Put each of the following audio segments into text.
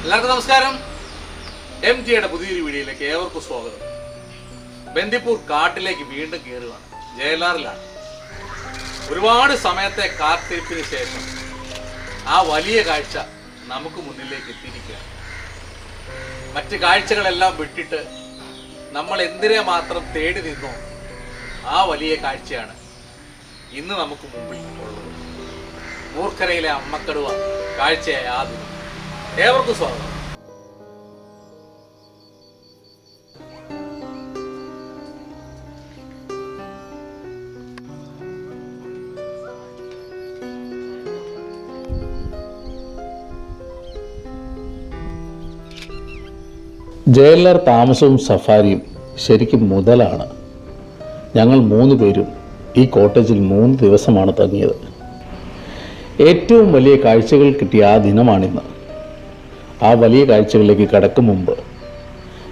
എല്ലാവർക്കും നമസ്കാരം. എം ജിയുടെ പുതിയൊരു വീഡിയോയിലേക്ക് ഏവർക്കും സ്വാഗതം. ബന്ദിപ്പൂർ കാട്ടിലേക്ക് വീണ്ടും കയറുകയാണ് ജയലാറിലാണ്. ഒരുപാട് സമയത്തെ കാത്തിരിപ്പിന് ശേഷം ആ വലിയ കാഴ്ച നമുക്ക് മുന്നിലേക്ക് എത്തിയിരിക്കുകയാണ്. മറ്റ് കാഴ്ചകളെല്ലാം വിട്ടിട്ട് നമ്മൾ എന്തിനെ മാത്രം തേടി നിന്നോ ആ വലിയ കാഴ്ചയാണ് ഇന്ന് നമുക്ക് മുമ്പിൽ ഉള്ളത്. മൂർഖരയിലെ അമ്മക്കടുവ കാഴ്ചയായ ആ ദിനം ഏവർക്കും സ്വാഗതം. ജയിലർ താമസവും സഫാരിയും ശരിക്കും മുതലാണ്. ഞങ്ങൾ മൂന്ന് പേരും ഈ കോട്ടേജിൽ മൂന്ന് ദിവസമാണ് തങ്ങിയത്. ഏറ്റവും വലിയ കാഴ്ചകൾ കിട്ടിയ ആ ദിനമാണിന്ന്. ആ വലിയ കാഴ്ചകളിലേക്ക് കടക്കും മുമ്പ്.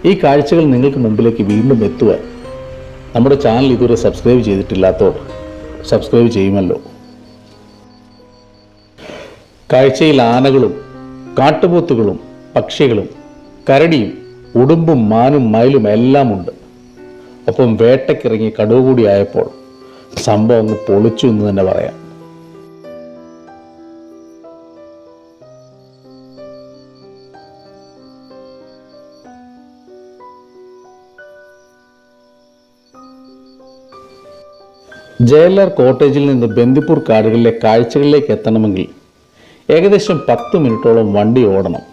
ഈ കാഴ്ചകൾ നിങ്ങൾക്ക് മുമ്പിലേക്ക് വീണ്ടും എത്തുവാൻ നമ്മുടെ ചാനൽ ഇതുവരെ സബ്സ്ക്രൈബ് ചെയ്തിട്ടില്ലാത്തവർ സബ്സ്ക്രൈബ് ചെയ്യുമല്ലോ. കാഴ്ചയിൽ ആനകളും കാട്ടുപോത്തുകളും പക്ഷികളും കരടിയും ഉടുമ്പും മാനും മയിലും എല്ലാം ഉണ്ട്. ഒപ്പം വേട്ടക്കിറങ്ങി കടുവ കൂടി ആയപ്പോൾ സംഭവം അങ്ങ് പൊളിച്ചു എന്ന് തന്നെ പറയാം. ജയലർ കോട്ടേജിൽ നിന്ന് ബന്ദിപ്പൂർ കാടുകളിലെ കാഴ്ചകളിലേക്ക് എത്തണമെങ്കിൽ ഏകദേശം പത്ത് മിനിറ്റോളം വണ്ടി ഓടണം.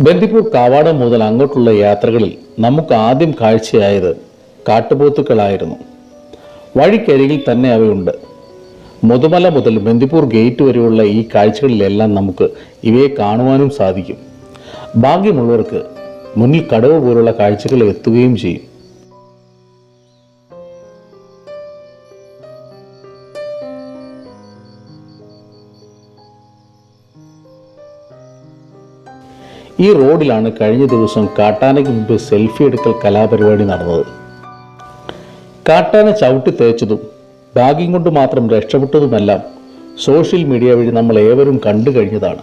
ബന്ദിപ്പൂർ കാവാടം മുതൽ അങ്ങോട്ടുള്ള യാത്രകളിൽ നമുക്ക് ആദ്യം കാഴ്ചയായത് കാട്ടുപോത്തുക്കളായിരുന്നു. വഴിക്കരികിൽ തന്നെ അവയുണ്ട്. മുതുമല മുതൽ ബന്ദിപ്പൂർ ഗേറ്റ് വരെയുള്ള ഈ കാഴ്ചകളിലെല്ലാം നമുക്ക് ഇവയെ കാണുവാനും സാധിക്കും. ഭാഗ്യമുള്ളവർക്ക് മുന്നിൽ കടവ് പോലുള്ള കാഴ്ചകൾ എത്തുകയും ചെയ്യും. ഈ റോഡിലാണ് കഴിഞ്ഞ ദിവസം കാട്ടാനയ്ക്ക് മുമ്പ് സെൽഫി എടുക്കൽ കലാപരിപാടി നടന്നത്. കാട്ടാന ചവിട്ടി തേച്ചതും ഭാഗ്യം കൊണ്ട് മാത്രം രക്ഷപ്പെട്ടതുമെല്ലാം സോഷ്യൽ മീഡിയ വഴി നമ്മൾ ഏവരും കണ്ടു കഴിഞ്ഞതാണ്.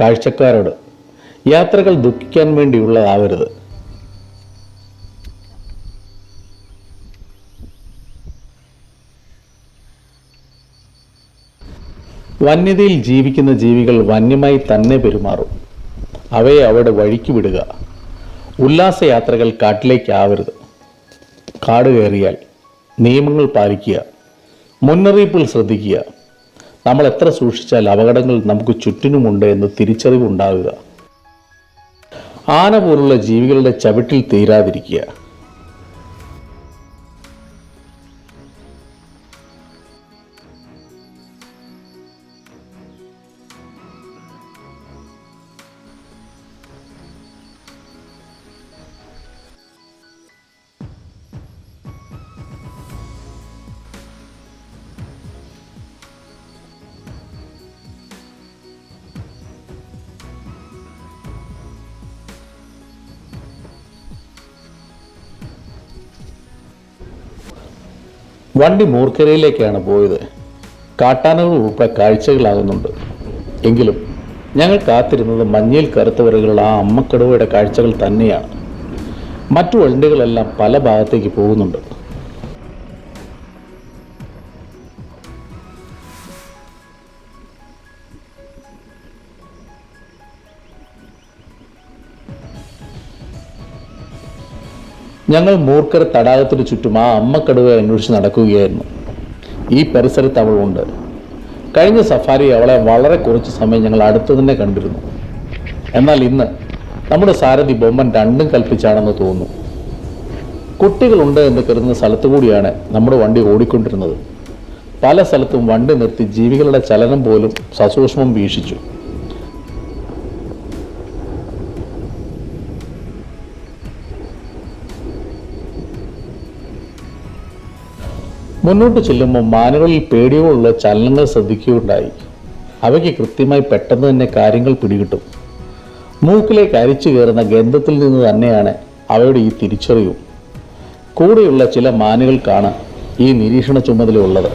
കാഴ്ചക്കാരോട് യാത്രകൾ ദുഃഖിക്കാൻ വേണ്ടിയുള്ളതാവരുത്. വന്യതയിൽ ജീവിക്കുന്ന ജീവികൾ വന്യമായി തന്നെ പെരുമാറും. അവയെ അവിടെ വഴിക്ക് വിടുക. ഉല്ലാസയാത്രകൾ കാട്ടിലേക്കാവരുത്. കാട് കയറിയാൽ നിയമങ്ങൾ പാലിക്കുക. മുന്നറിയിപ്പുകൾ ശ്രദ്ധിക്കുക. നമ്മൾ എത്ര സൂക്ഷിച്ചാൽ അപകടങ്ങൾ നമുക്ക് ചുറ്റിനുമുണ്ട് എന്ന് തിരിച്ചറിവുണ്ടാകുക ആന പോലുള്ള ജീവികളുടെ ചവിട്ടിൽ തീരാതിരിക്കുക. വണ്ടി മൂർക്കരയിലേക്കാണ് പോയത്. കാട്ടാനകൾ ഉൾപ്പെടെ കാഴ്ചകളാകുന്നുണ്ട്. എങ്കിലും ഞങ്ങൾ കാത്തിരുന്നത് മഞ്ഞയിൽ കറുത്തവരകളുള്ള ആ അമ്മക്കടുവയുടെ കാഴ്ചകൾ തന്നെയാണ്. മറ്റു വണ്ടികളെല്ലാം പല ഭാഗത്തേക്ക് പോകുന്നുണ്ട്. ഞങ്ങൾ മൂർക്കർ തടാകത്തിന് ചുറ്റും ആ അമ്മക്കടുവ അന്വേഷിച്ച് നടക്കുകയായിരുന്നു. ഈ പരിസരത്ത് അവളുണ്ട്. കഴിഞ്ഞ സഫാരി അവളെ വളരെ കുറച്ച് സമയം ഞങ്ങൾ അടുത്തു തന്നെ കണ്ടിരുന്നു. എന്നാൽ ഇന്ന് നമ്മുടെ സാരഥി ബൊമ്മൻ രണ്ടും കൽപ്പിച്ചാണെന്ന് തോന്നുന്നു. കുട്ടികളുണ്ട് എന്ന് കരുതുന്ന സ്ഥലത്തു കൂടിയാണ് നമ്മുടെ വണ്ടി ഓടിക്കൊണ്ടിരുന്നത്. പല സ്ഥലത്തും വണ്ടി നിർത്തി ജീവികളുടെ ചലനം പോലും സസൂക്ഷ്മം വീക്ഷിച്ചു. മുന്നോട്ട് ചെല്ലുമ്പോൾ മാനുകളിൽ പേടിയോടുള്ള ചലനങ്ങൾ ശ്രദ്ധിക്കുകയുണ്ടായി. അവയ്ക്ക് കൃത്യമായി പെട്ടെന്ന് തന്നെ കാര്യങ്ങൾ പിടികിട്ടും. മൂക്കിലേക്ക് അരിച്ചു കയറുന്ന ഗന്ധത്തിൽ നിന്ന് തന്നെയാണ് അവയുടെ ഈ തിരിച്ചറിവും. കൂടെയുള്ള ചില മാനുകൾക്കാണ് ഈ നിരീക്ഷണ ചുമതലയുള്ളത്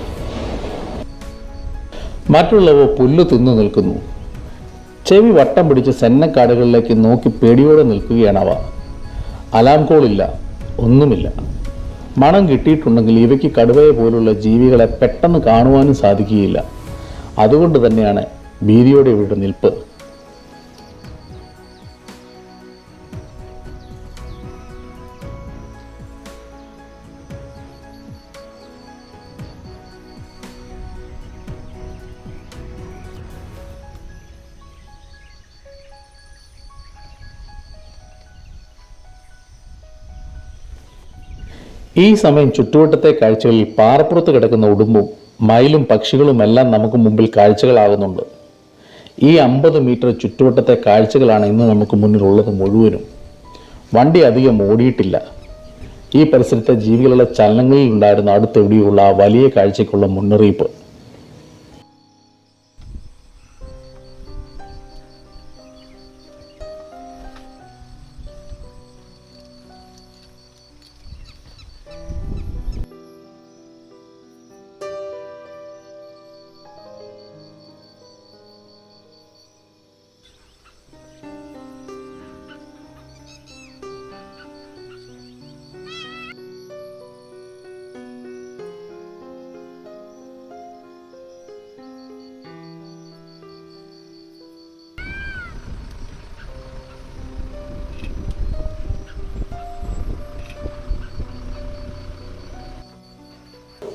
മറ്റുള്ളവ പുല്ല് തിന്നു നിൽക്കുന്നു. ചെവി വട്ടം പിടിച്ച് സെന്നക്കാടുകളിലേക്ക് നോക്കി പേടിയോടെ നിൽക്കുകയാണ് അവ. അലാം കോളില്ല ഒന്നുമില്ല. മണം കിട്ടിയിട്ടുണ്ടെങ്കിൽ ഇവയ്ക്ക് കടുവയെ പോലുള്ള ജീവികളെ പെട്ടെന്ന് കാണുവാനും സാധിക്കുകയില്ല. അതുകൊണ്ട് തന്നെയാണ് ഭീതിയോടെ ഇവരുടെ നിൽപ്പ്. ഈ സമയം ചുറ്റുവട്ടത്തെ കാഴ്ചകളിൽ പാറപ്പുറത്ത് കിടക്കുന്ന ഉടുമ്പും മയിലും പക്ഷികളുമെല്ലാം നമുക്ക് മുമ്പിൽ കാഴ്ചകളാകുന്നുണ്ട്. ഈ അമ്പത് മീറ്റർ ചുറ്റുവട്ടത്തെ കാഴ്ചകളാണ് ഇന്ന് നമുക്ക് മുന്നിലുള്ളത് മുഴുവനും. വണ്ടി അധികം ഓടിയിട്ടില്ല. ഈ പരിസരത്തെ ജീവികളുടെ ചലനങ്ങളിൽ ഉണ്ടായിരുന്ന അടുത്തെവിടെയുള്ള ആ വലിയ കാഴ്ചയ്ക്കുള്ള മുന്നറിയിപ്പ്.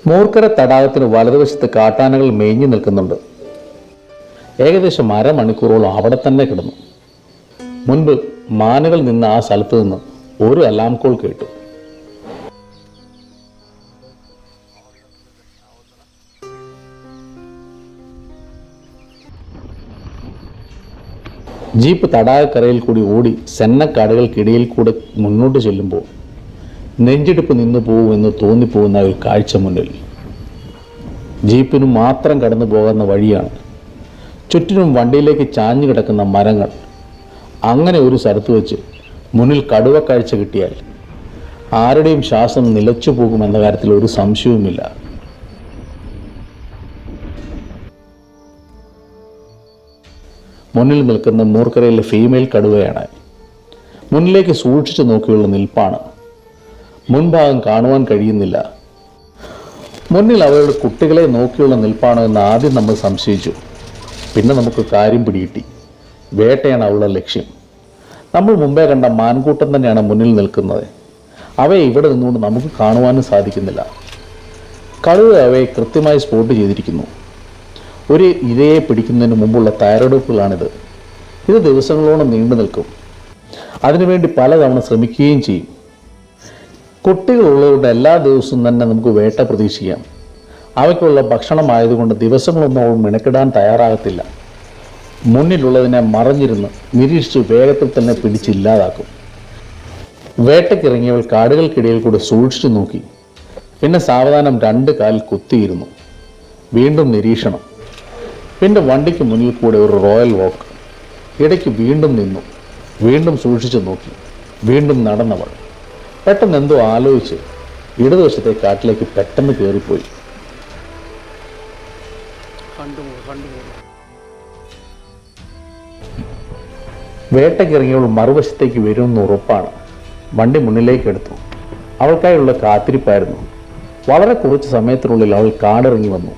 മൂർക്കര തടാകത്തിന് വലതുവശത്ത് കാട്ടാനകൾ മേഞ്ഞു നിൽക്കുന്നുണ്ട്. ഏകദേശം അരമണിക്കൂറോളം അവിടെ തന്നെ കിടന്നു. മുൻപ് മാനുകൾ നിന്ന് ആ സ്ഥലത്ത് നിന്ന് ഒരു അലാം കോൾ കേട്ടു. ജീപ്പ് തടാകക്കരയിൽ കൂടി ഓടി സെന്നക്കാടുകൾക്കിടയിൽ കൂടെ മുന്നോട്ട് ചെല്ലുമ്പോൾ നെഞ്ചിടിപ്പ് നിന്നു പോകുമെന്ന് തോന്നിപ്പോകുന്ന ഒരു കാഴ്ച മുന്നിൽ. ജീപ്പിന് മാത്രം കടന്നു പോകുന്ന വഴിയാണ്. ചുറ്റിനും വണ്ടിയിലേക്ക് ചാഞ്ഞു കിടക്കുന്ന മരങ്ങൾ. അങ്ങനെ ഒരു സ്ഥലത്ത് വെച്ച് മുന്നിൽ കടുവ കാഴ്ച കിട്ടിയാൽ ആരുടെയും ശ്വാസം നിലച്ചു പോകുമെന്ന കാര്യത്തിൽ ഒരു സംശയവുമില്ല. മുന്നിൽ നിൽക്കുന്ന മൂർക്കരയിലെ ഫീമെയിൽ കടുവയാണ്. മുന്നിലേക്ക് സൂക്ഷിച്ചു നോക്കിയുള്ള നിൽപ്പാണ്. മുൻഭാഗം കാണുവാൻ കഴിയുന്നില്ല. മുന്നിൽ അവരുടെ കുട്ടികളെ നോക്കിയുള്ള നിൽപ്പാണോ എന്ന് ആദ്യം നമ്മൾ സംശയിച്ചു. പിന്നെ നമുക്ക് കാര്യം പിടികിട്ടി. വേട്ടയാണ് അവളുടെ ലക്ഷ്യം. നമ്മൾ മുമ്പേ കണ്ട മാൻകൂട്ടം തന്നെയാണ് മുന്നിൽ നിൽക്കുന്നത്. അവയെ ഇവിടെ നിന്നുകൊണ്ട് നമുക്ക് കാണുവാനും സാധിക്കുന്നില്ല. കഴിവ് അവയെ കൃത്യമായി സ്പോട്ട് ചെയ്തിരിക്കുന്നു. ഒരു ഇരയെ പിടിക്കുന്നതിന് മുമ്പുള്ള തയ്യാറെടുപ്പുകളാണിത്. ഇത് ദിവസങ്ങളോളം നീണ്ടു നിൽക്കും അതിനുവേണ്ടി പലതവണ ശ്രമിക്കുകയും ചെയ്യും. കുട്ടികളുള്ളതുകൊണ്ട് എല്ലാ ദിവസവും തന്നെ നമുക്ക് വേട്ട പ്രതീക്ഷിക്കാം. അവയ്ക്കുള്ള ഭക്ഷണമായതുകൊണ്ട് ദിവസങ്ങളൊന്നും അവൾ മെനക്കിടാൻ തയ്യാറാകത്തില്ല. മുന്നിലുള്ളതിനെ മറഞ്ഞിരുന്ന് നിരീക്ഷിച്ച് വേഗത്തിൽ തന്നെ പിടിച്ചില്ലാതാക്കും വേട്ടയ്ക്കിറങ്ങിയവൾ കാടുകൾക്കിടയിൽ കൂടെ സൂക്ഷിച്ചു നോക്കി. പിന്നെ സാവധാനം രണ്ട് കാലിൽ കുത്തിയിരുന്നു. വീണ്ടും നിരീക്ഷണം. പിന്നെ വണ്ടിക്ക് മുന്നിൽ കൂടെ ഒരു റോയൽ വാക്ക്. ഇടയ്ക്ക് വീണ്ടും നിന്നു. വീണ്ടും സൂക്ഷിച്ചു നോക്കി. വീണ്ടും നടന്നവൾ. പെട്ടെന്ന് എന്തോ ആലോചിച്ച് ഇടതുവശത്തെ കാട്ടിലേക്ക് പെട്ടെന്ന് കയറിപ്പോയി വേട്ടക്കിറങ്ങിയവൾ മറുവശത്തേക്ക് വരുമെന്ന് ഉറപ്പാണ്. വണ്ടി മുന്നിലേക്ക് എടുത്തു അവൾക്കായുള്ള കാത്തിരിപ്പായിരുന്നു. വളരെ കുറച്ച് സമയത്തിനുള്ളിൽ അവൾ കാടിറങ്ങി വന്നു.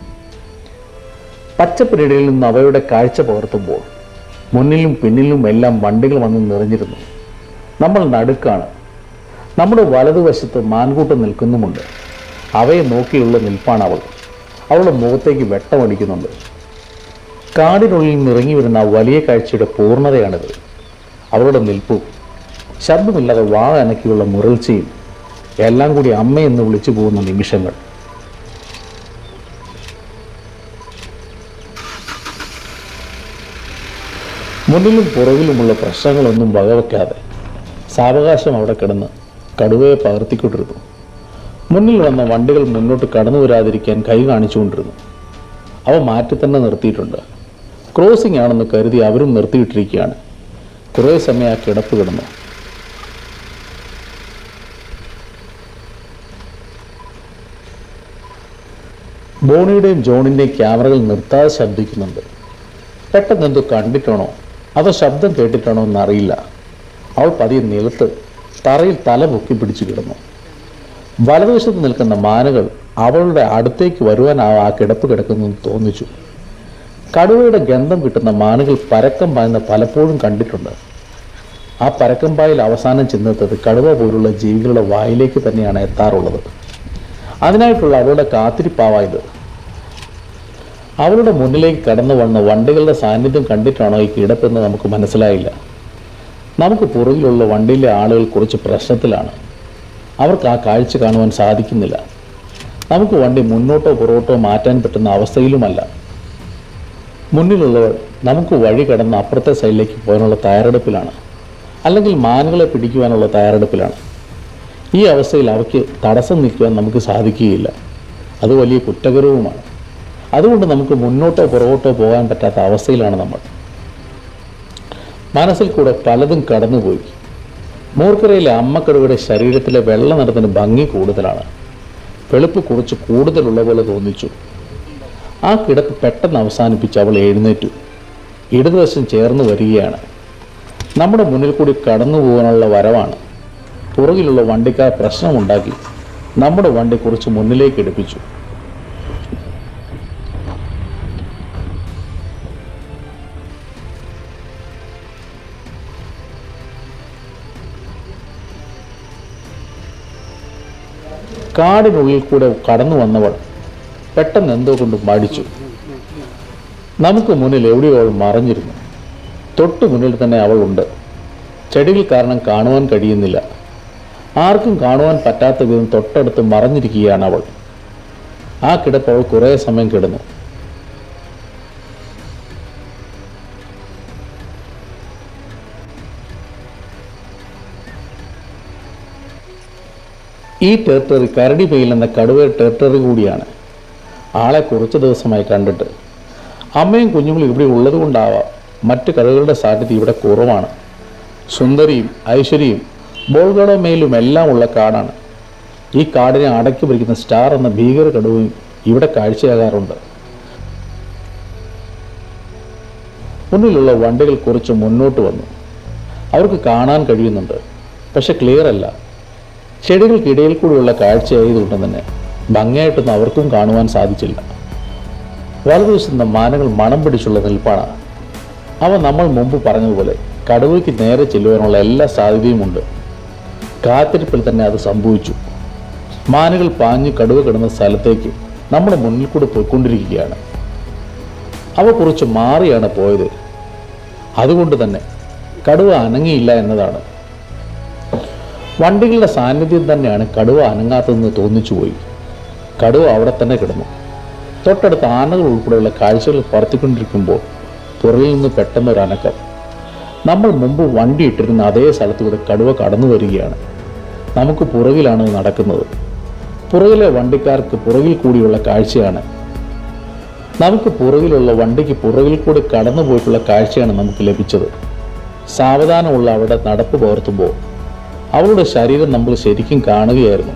പച്ചപ്പിനിടയിൽ നിന്ന് അവയുടെ കാഴ്ച പകർത്തുമ്പോൾ മുന്നിലും പിന്നിലും എല്ലാം വണ്ടികൾ വന്ന് നിറഞ്ഞിരുന്നു. നമ്മൾ നടുക്കാണ്. നമ്മുടെ വലതുവശത്ത് മാൻകൂട്ടം നിൽക്കുന്നുമുണ്ട്. അവയെ നോക്കിയുള്ള നിൽപ്പാണ് അവൾ. അവളുടെ മുഖത്തേക്ക് വെട്ടമടിക്കുന്നുണ്ട്. കാടിനുള്ളിൽ നിറങ്ങി വരുന്ന വലിയ കാഴ്ചയുടെ പൂർണതയാണിത്. അവളുടെ നിൽപ്പും ശബ്ദമില്ലാതെ വാഴ അനക്കിയുള്ള മുരൾച്ചയും എല്ലാം കൂടി അമ്മയെന്ന് വിളിച്ചു പോകുന്ന നിമിഷങ്ങൾ. മുന്നിലും പുറകിലുമുള്ള പ്രശ്നങ്ങളൊന്നും വകവെക്കാതെ സാവകാശം അവിടെ കിടന്ന് കടുവയെ പകർത്തിക്കൊണ്ടിരുന്നു. മുന്നിൽ വന്ന വണ്ടികൾ മുന്നോട്ട് കടന്നു വരാതിരിക്കാൻ കൈ കാണിച്ചുകൊണ്ടിരുന്നു. അവ മാറ്റി തന്നെ നിർത്തിയിട്ടുണ്ട്. ക്രോസിംഗ് ആണെന്ന് കരുതി അവരും നിർത്തിയിട്ടിരിക്കുകയാണ്. കുറേ സമയം ആ കിടപ്പ് കിടന്നു. ബോണിയുടെയും ജോണിന്റെയും ക്യാമറകൾ നിർത്താതെ ശബ്ദിക്കുന്നുണ്ട്. പെട്ടെന്ന് എന്തോ കണ്ടിട്ടാണോ? അതോ ശബ്ദം കേട്ടിട്ടാണോ എന്നറിയില്ല. അവൾ പതിയെ നിലത്ത് തറയിൽ തല പൊക്കി പിടിച്ചു കിടന്നു. വലതുവശത്ത് നിൽക്കുന്ന മാനുകൾ അവളുടെ അടുത്തേക്ക് വരുവാനാ ആ കിടപ്പ് കിടക്കുന്നതെന്ന് തോന്നിച്ചു. കടുവയുടെ ഗന്ധം കിട്ടുന്ന മാനുകൾ പരക്കം പായുന്ന പലപ്പോഴും കണ്ടിട്ടുണ്ട്. ആ പരക്കം പായൽ അവസാനം ചെന്നെത്തത് കടുവ പോലുള്ള ജീവികളുടെ വായിലേക്ക് തന്നെയാണ് എത്താറുള്ളത്. അതിനായിട്ടുള്ള അവളുടെ കാത്തിരിപ്പാവായത്. അവളുടെ മുന്നിലേക്ക് കടന്നു വന്ന വണ്ടികളുടെ സാന്നിധ്യം കണ്ടിട്ടാണോ ഈ കിടപ്പെന്ന് നമുക്ക് മനസ്സിലായില്ല. നമുക്ക് പുറകിലുള്ള വണ്ടിയിലെ ആളുകൾ കുറച്ച് പ്രശ്നത്തിലാണ്. അവർക്ക് ആ കാഴ്ച കാണുവാൻ സാധിക്കുന്നില്ല. നമുക്ക് വണ്ടി മുന്നോട്ടോ പുറകോട്ടോ മാറ്റാൻ പറ്റുന്ന അവസ്ഥയിലുമല്ല. മുന്നിലുള്ളവർ നമുക്ക് വഴി കടന്ന് അപ്പുറത്തെ സൈഡിലേക്ക് പോകാനുള്ള തയ്യാറെടുപ്പിലാണ്. അല്ലെങ്കിൽ മാനുകളെ പിടിക്കുവാനുള്ള തയ്യാറെടുപ്പിലാണ്. ഈ അവസ്ഥയിൽ അവയ്ക്ക് തടസ്സം നിൽക്കുവാൻ നമുക്ക് സാധിക്കുകയില്ല. അത് വലിയ കുറ്റകരവുമാണ്. അതുകൊണ്ട് നമുക്ക് മുന്നോട്ടോ പുറകോട്ടോ പോകാൻ പറ്റാത്ത അവസ്ഥയിലാണ് നമ്മൾ. മനസ്സിൽ കൂടെ പലതും കടന്നുപോയി. മൂർക്കരയിലെ അമ്മക്കടുവയുടെ ശരീരത്തിലെ വെള്ള നിറത്തിന് ഭംഗി കൂടുതലാണ്. വെളുപ്പ് കുറച്ച് കൂടുതലുള്ള പോലെ തോന്നിച്ചു. ആ കിടപ്പ് പെട്ടെന്ന് അവസാനിപ്പിച്ച് അവൾ എഴുന്നേറ്റു. ഇടതുവശം ചേർന്ന് വരികയാണ്. നമ്മുടെ മുന്നിൽ കൂടി കടന്നു പോകാനുള്ള വരവാണ്. പുറകിലുള്ള വണ്ടിക്കാർ പ്രശ്നമുണ്ടാക്കി നമ്മുടെ വണ്ടി കുറച്ച് മുന്നിലേക്ക് എടുപ്പിച്ചു. കാടിനുള്ളിൽ കൂടെ കടന്നു വന്നവൾ പെട്ടെന്ന് എന്തോ കൊണ്ട് മടിച്ചു. നമുക്ക് മുന്നിൽ എവിടെയോ അവൾ മറഞ്ഞിരുന്നു. തൊട്ടു മുന്നിൽ തന്നെ അവൾ ഉണ്ട്. ചെടികൾ കാരണം കാണുവാൻ കഴിയുന്നില്ല. ആർക്കും കാണുവാൻ പറ്റാത്ത വിധം തൊട്ടടുത്ത് മറഞ്ഞിരിക്കുകയാണ് അവൾ. ആ കിടപ്പ് അവൾ കുറേ സമയം കിടന്നു. ഈ ടെറിട്ടറി കരടി പെയിൽ എന്ന കടുവ ടെറിട്ടറി കൂടിയാണ്. ആളെ കുറച്ച് ദിവസമായി കണ്ടിട്ട്. അമ്മയും കുഞ്ഞുങ്ങളും ഇവിടെ ഉള്ളത് കൊണ്ടാവാം മറ്റ് കടുവകളുടെ സാധ്യത ഇവിടെ കുറവാണ്. സുന്ദരിയും ഐശ്വര്യയും ബോൾഗഡോ മേലും എല്ലാം ഉള്ള കാടാണ്. ഈ കാടിനെ അടക്കി ഭരിക്കുന്ന സ്റ്റാർ എന്ന ഭീകര കടുവയും ഇവിടെ കാഴ്ചയാകാറുണ്ട്. മുന്നിലുള്ള വണ്ടികൾ കുറച്ച് മുന്നോട്ട് വന്നു. അവർക്ക് കാണാൻ കഴിയുന്നുണ്ട്. പക്ഷെ ക്ലിയർ അല്ല. ചെടികൾക്കിടയിൽ കൂടിയുള്ള കാഴ്ചയായതുകൊണ്ട് തന്നെ. ഭംഗിയായിട്ടൊന്നും അവർക്കും കാണുവാൻ സാധിച്ചില്ല. വലതുവശത്തുനിന്ന് മാനങ്ങൾ മണം പിടിച്ചുള്ള നിൽപ്പാണ്. അവ നമ്മൾ മുമ്പ് പറഞ്ഞതുപോലെ കടുവയ്ക്ക് നേരെ ചെല്ലുവാനുള്ള എല്ലാ സാധ്യതയുമുണ്ട് കാത്തിരിപ്പിൽ തന്നെ അത് സംഭവിച്ചു. മാനുകൾ പാഞ്ഞ് കടുവ കിടന്ന സ്ഥലത്തേക്ക് നമ്മുടെ മുന്നിൽ കൂടെ പോയിക്കൊണ്ടിരിക്കുകയാണ്. അവ കുറച്ച് മാറിയാണ് പോയത്. അതുകൊണ്ട് തന്നെ കടുവ അനങ്ങിയില്ല എന്നതാണ്. വണ്ടികളുടെ സാന്നിധ്യം തന്നെയാണ് കടുവ അനങ്ങാത്തതെന്ന് തോന്നിച്ചുപോയി കടുവ അവിടെ തന്നെ കിടന്നു. തൊട്ടടുത്ത് ആനകൾ ഉൾപ്പെടെയുള്ള കാഴ്ചകൾ പറത്തിക്കൊണ്ടിരിക്കുമ്പോൾ പുറകിൽ നിന്ന് പെട്ടെന്ന് ഒരു അനക്കം. നമ്മൾ മുമ്പ് വണ്ടി ഇട്ടിരുന്ന അതേ സ്ഥലത്തൂടെ കടുവ കടന്നു വരികയാണ്. നമുക്ക് പുറകിലാണ് നടക്കുന്നത്. പുറകിലെ വണ്ടിക്കാർക്ക് പുറകിൽ കൂടിയുള്ള കാഴ്ചയാണ്. നമുക്ക് പുറകിലുള്ള വണ്ടിക്ക് പുറകിൽ കൂടി കടന്നു പോയിട്ടുള്ള കാഴ്ചയാണ് നമുക്ക് ലഭിച്ചത്. സാവധാനമുള്ള അവിടെ നടപ്പ് പകർത്തുമ്പോൾ അവളുടെ ശരീരം നമ്മൾ ശരിക്കും കാണുകയായിരുന്നു.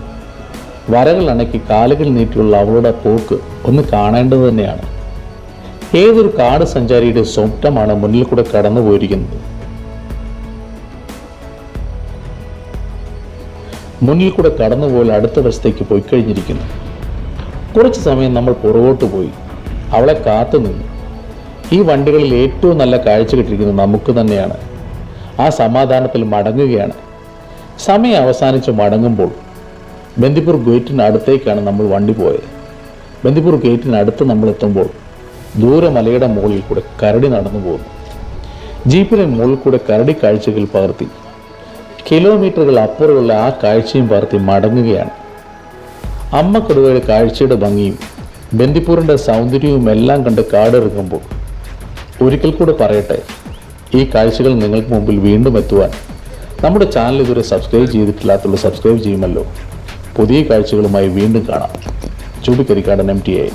വരകൾ അണക്കി കാലുകൾ നീട്ടിയുള്ള അവളുടെ പോക്ക് ഒന്ന് കാണേണ്ടത് തന്നെയാണ്. ഏതൊരു കാട് സഞ്ചാരിയുടെ സ്വപ്നമാണ് മുന്നിൽ കൂടെ കടന്നു പോയിരിക്കുന്നത്. മുന്നിൽ കൂടെ കടന്നുപോയി അടുത്ത വശത്തേക്ക് പോയി കഴിഞ്ഞിരിക്കുന്നു കുറച്ച് സമയം നമ്മൾ പുറകോട്ട് പോയി. അവളെ കാത്തു നിന്നു. ഈ വണ്ടികളിൽ ഏറ്റവും നല്ല കാഴ്ച കിട്ടിയിരിക്കുന്നത് നമുക്ക് തന്നെയാണ്. ആ സമാധാനത്തിൽ മടങ്ങുകയാണ്. സമയം അവസാനിച്ച് മടങ്ങുമ്പോൾ ബന്ദിപ്പൂർ ഗേറ്റിന് അടുത്തേക്കാണ് നമ്മൾ വണ്ടി പോയത്. ബന്ദിപ്പൂർ ഗേറ്റിനടുത്ത് നമ്മൾ എത്തുമ്പോൾ ദൂരെ മലയുടെ മുകളിൽ കൂടെ കരടി നടന്നു പോകുന്നു. ജീപ്പിലെ മുകളിൽ കൂടെ കരടി കാഴ്ചകൾ പകർത്തി. കിലോമീറ്ററുകൾ അപ്പുറമുള്ള ആ കാഴ്ചയും പകർത്തി മടങ്ങുകയാണ്. അമ്മ കടുവയുടെ കാഴ്ചയുടെ ഭംഗിയും ബന്ദിപ്പൂരിന്റെ സൗന്ദര്യവും എല്ലാം കണ്ട് കാടിറങ്ങുമ്പോൾ ഒരിക്കൽ കൂടെ പറയട്ടെ ഈ കാഴ്ചകൾ നിങ്ങൾക്ക് മുമ്പിൽ വീണ്ടും എത്തുവാൻ നമ്മുടെ ചാനൽ ഇതുവരെ സബ്സ്ക്രൈബ് ചെയ്തിട്ടില്ലാത്തുള്ള സബ്സ്ക്രൈബ് ചെയ്യുമല്ലോ. പുതിയ കാഴ്ചകളുമായി വീണ്ടും കാണാം. ചൂടിക്കരിക്കാടൻ എം ടി ഐ